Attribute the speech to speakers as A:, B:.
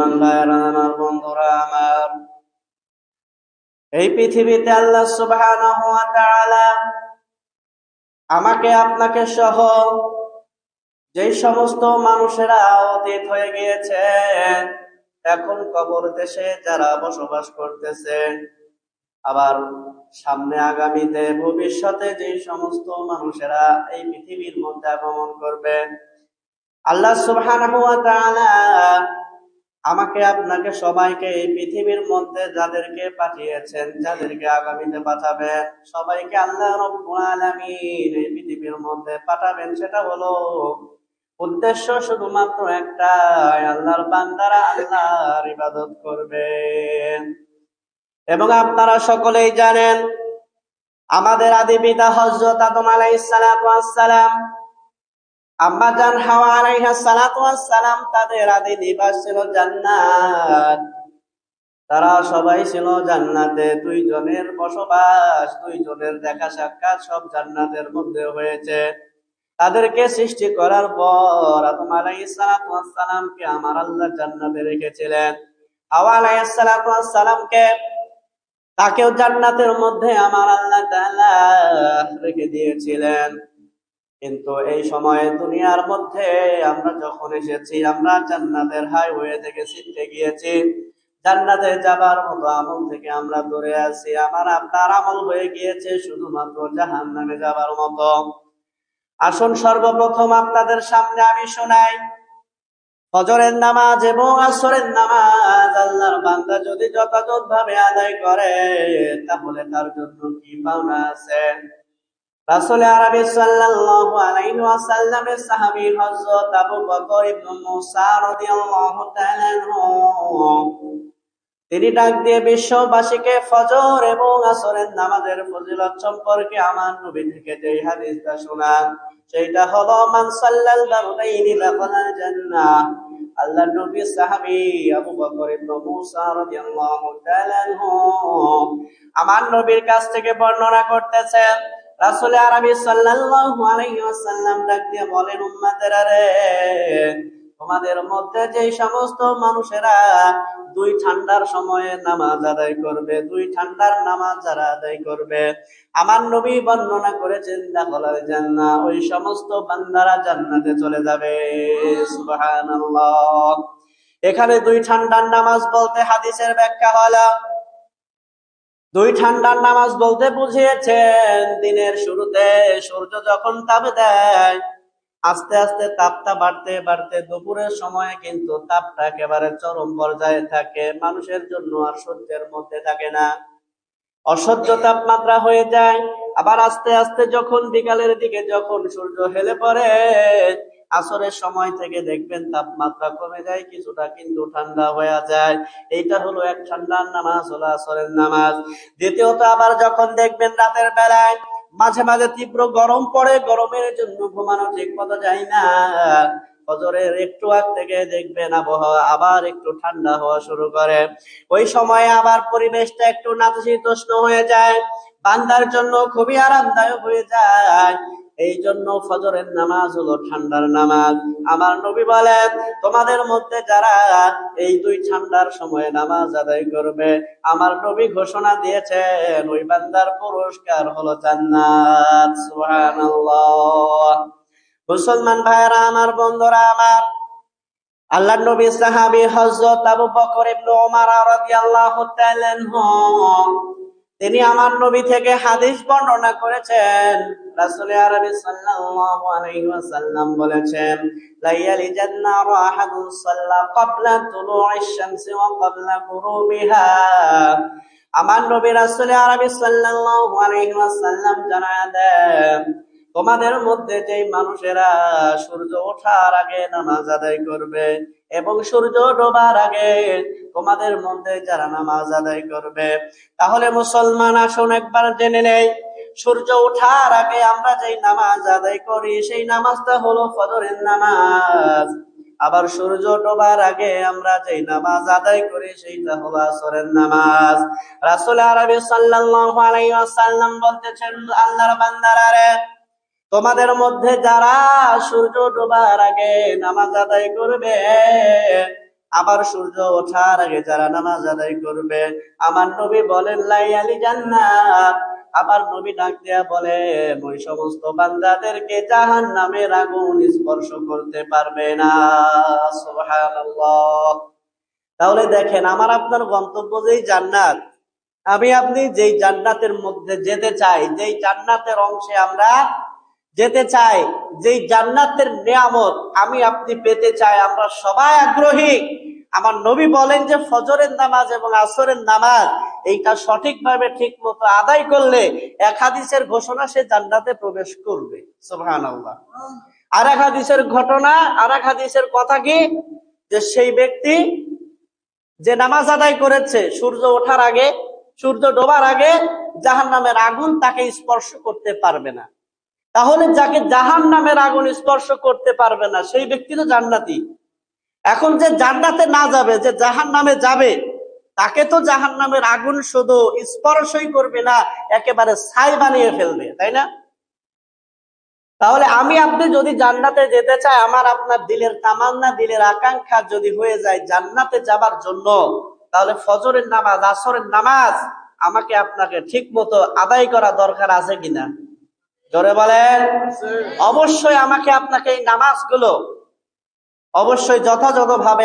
A: মুসলমান ভাইয়েরা আমার বন্ধুরা আমার। এই পৃথিবীতে আল্লাহ তাআলা আমাকে, আপনাকে সহ যেই সমস্ত মানুষেরা অতীত হয়ে গিয়েছে এখন কবর দেশে যারা বসবাস করতেছে, আবার সামনে আগামীতে ভবিষ্যতে যেই সমস্ত মানুষেরা এই পৃথিবীর মধ্যে আগমন করবে, আল্লাহ সুবহানাহু ওয়া তাআলা আমাকে আপনাকে সবাইকে এই পৃথিবীর মধ্যে যাদেরকে পাঠিয়েছেন, যাদেরকে আগামীতে পাঠাবেন, সবাইকে আল্লাহ রব্বুল এই পৃথিবীর মধ্যে পাঠাবেন। সেটা হলো উদ্দেশ্য শুধুমাত্র একটাই, আল্লাহর বান্দারা আল্লাহর ইবাদত করবেন। এবং আপনারা সকলেই জানেন, আমাদের আদি পিতা হযরত আদম ওয়াস সালাম আম্মা জান হাওয়া আলাইহা সালাতু সালাম তাদের আদি নিবাস ছিল জান্নাত। তারা সবাই ছিল জান্নাতে, দুইজনের বসবাস, দুইজনের দেখা সাক্ষাৎ সব জান্নাতের মধ্যে হয়েছে। তাদেরকে সৃষ্টি করার পর আদম আলাইহিস সালামকে আমার আল্লাহ জান্নাতে রেখেছিলেন। হাওয়া আলাইহিস সালামকে তাকেও জান্নাতের মধ্যে আমার আল্লাহ রেখে দিয়েছিলেন। কিন্তু এই সময়ে দুনিয়ার মধ্যে আমরা যখন এসেছি, আমরা জান্নাতের হাইওয়ে থেকে ছিটকে গিয়েছি। জান্নাতে যাবার মতো আমল থেকে আমরা দূরে আছি। আমার আপনার আমল হয়ে গিয়েছে শুধুমাত্র জাহান নামে যাবার মতো। আসুন সর্বপ্রথম আপনাদের সামনে আমি শোনাই। ফজরের নামাজ এবং আসরের নামাজ আল্লাহর বান্দা যদি যথাযথ ভাবে আদায় করে, তাহলে তার জন্য কি পাওনা আছে? রাসূল আরবি সাল্লাল্লাহু আলাইহি ওয়াসাল্লামের সাহাবী হযরত আবু বকর ইবনে মুসা রাদিয়াল্লাহু তাআলা তিনি ডাক দিয়ে বিশ্ববাসীকে ফজর এবং আসরের নামাজের ফজিলত সম্পর্কে আমার নবী থেকে যে হাদিসটা শোনান, সেইটা হলো, মান সাল্লাল বারদাইনি দাখালাল জান্নাহ। আল্লাহ নবী সাহাবী আবু বকর ইবনে মুসা রাদিয়াল্লাহু তাআলা আমার নবীর কাছ থেকে বর্ণনা করতেছেন রাসূল আরবি সাল্লাল্লাহু আলাইহি ওয়াসাল্লাম ডাক দিয়ে বলেন, উম্মতেরা রে, তোমাদের মধ্যে যে সমস্ত মানুষেরা দুই ঠান্ডার সময়ে নামাজ আদায় করবে, দুই ঠান্ডার নামাজ যারা আদায় করবে, আমার নবী বর্ণনা করেছেন দাখলাল জান্নাহ, ওই সমস্ত বান্দারা জান্নাতে চলে যাবে। সুবহানাল্লাহ। এখানে দুই ঠান্ডার নামাজ বলতে হাদিসের ব্যাখ্যা হলো দুই ঠান্ডার নামাজ বলতে বুঝিয়েছেন, দিনের শুরুতে সূর্য যখন তাপ দেয়, আস্তে আস্তে তাপটা বাড়তে বাড়তে দুপুরের সময় কিন্তু তাপটা একেবারে চরম পর্যায়ে থাকে, মানুষের জন্য আর সহ্যের মধ্যে থাকে না। অসহ্য তাপমাত্রা হয়ে যায়, আবার আস্তে আস্তে যখন বিকালের দিকে যখন সূর্য হেলে পড়ে আসরের সময় থেকে দেখবেন তাপমাত্রা কমে যায়, কিছুটা কিন্তু ঠান্ডা হয়ে যায়। এইটা হলো এক ঠান্ডার নামাজ, হলো আসরের নামাজ। দ্বিতীয়ত আবার যখন দেখবেন রাতের বেলায় মাঝে মাঝে তীব্র গরম পড়ে, গরমের জন্য ঘুমানো ঠিক মতো যায় না। ফজরের একটু আগ থেকে দেখবেন আবহাওয়া আবার একটু ঠান্ডা হওয়া শুরু করে। ওই সময়ে আবার পরিবেশটা একটু নাতিশীতোষ্ণ হয়ে যায়, বান্দার জন্য খুবই আরামদায়ক হয়ে যায়। এই জন্য ফজরের নামাজ হলো ঠান্ডার নামাজ। আমার নবী বলেন, তোমাদের মধ্যে যারা এই দুই ঠান্ডার সময়ে নামাজ আদায় করবে, আমার নবী ঘোষণা দিয়েছেন, ওই বান্দার পুরস্কার হলো জান্নাত। মুসলমান ভাইরা আমার বন্ধুরা, আমার আল্লাহ নবী সাহাবী হযরত আবু বকর ইবনে ওমর রাদিয়াল্লাহু তাআলা তিনি আমার নবী থেকে হাদিস বর্ণনা করেছেন। রাসূল আরবি সাল্লাল্লাহু আলাইহি ওয়াসাল্লাম বলেছেন, লাইয়ালি জান্নার আহাদুন সাল্লা ক্বাবলা তুলুইশ শামসি ওয়া ক্বাবলা গুরুবিহা। আমার নবী রাসূল আরবি সাল্লাল্লাহু আলাইহি ওয়াসাল্লাম জানায় দেন তোমাদের মধ্যে যেই মানুষেরা সূর্য ওঠার আগে নামাজ আদায় করবে এবং সূর্য ডোবার আগে তোমাদের মধ্যে যারা নামাজ আদায় করবে, তাহলে মুসলমান আসুন একবার জেনে নেই, সূর্য ওঠার আগে আমরা যেই নামাজ আদায় করি, সেই নামাজটা হলো ফজরের নামাজ। আবার সূর্য ডোবার আগে আমরা যেই নামাজ আদায় করি, সেইটা হলো আসরের নামাজ। রাসূল আরবি সাল্লাল্লাহু আলাইহি ওয়াসাল্লাম বলতেছেন, আল্লাহর বান্দারা তোমাদের মধ্যে যারা সূর্য ডোবার আগে নামাজ আদায় করবে আবার সূর্য ওঠার আগে যারা নামাজ আদায় করবে, আমার নবী বলেন, লাইয়ালি জান্নাত। আবার নবী ডাক দেয়া বলে, ওই সমস্ত বান্দাদেরকে জাহান নামের আগুন স্পর্শ করতে পারবে না। তাহলে দেখেন, আমার আপনার গন্তব্য যেই জান্নাত, আমি আপনি যেই জান্নাতের মধ্যে যেতে চাই, যেই জান্নাতের অংশে আমরা যেতে চাই, যেই জান্নাতের নিয়ামত আমি আপনি পেতে চাই, আমরা সবাই আগ্রহী। আমার নবী বলেন যে ফজরের নামাজ এবং আসরের নামাজ, এইটা সঠিকভাবে ঠিক মতো আদায় করলে এক হাদিসের ঘোষণা সে জান্নাতে প্রবেশ করবে। সুবহানাল্লাহ। আর এক হাদিসের ঘটনা আর এক হাদিসের কথা কি? যে সেই ব্যক্তি যে নামাজ আদায় করেছে, সূর্য ওঠার আগে, সূর্য ডোবার আগে জাহান নামের আগুন তাকে স্পর্শ করতে পারবে না। তাহলে যাকে জাহান নামের আগুন স্পর্শ করতে পারবে না, সেই ব্যক্তি তো জান্নাতি। এখন যে জান্নাতে না যাবে, যে জাহান নামে যাবে, তাকে তো জাহান নামের আগুন শুধু স্পর্শই করবে না, একেবারে ছাই বানিয়ে ফেলবে, তাই না? তাহলে আমি, আপনি যদি জান্নাতে যেতে চাই, আমার আপনার দিলের তামান্না, দিলের আকাঙ্ক্ষা যদি হয়ে যায় জান্নাতে যাবার জন্য, তাহলে ফজরের নামাজ, আসরের নামাজ আমাকে আপনাকে ঠিক মতো আদায় করা দরকার আছে কিনা? জোরে বলেন। অবশ্যই আমাকে আপনাকে এই নামাজগুলো অবশ্যই যথাযথভাবে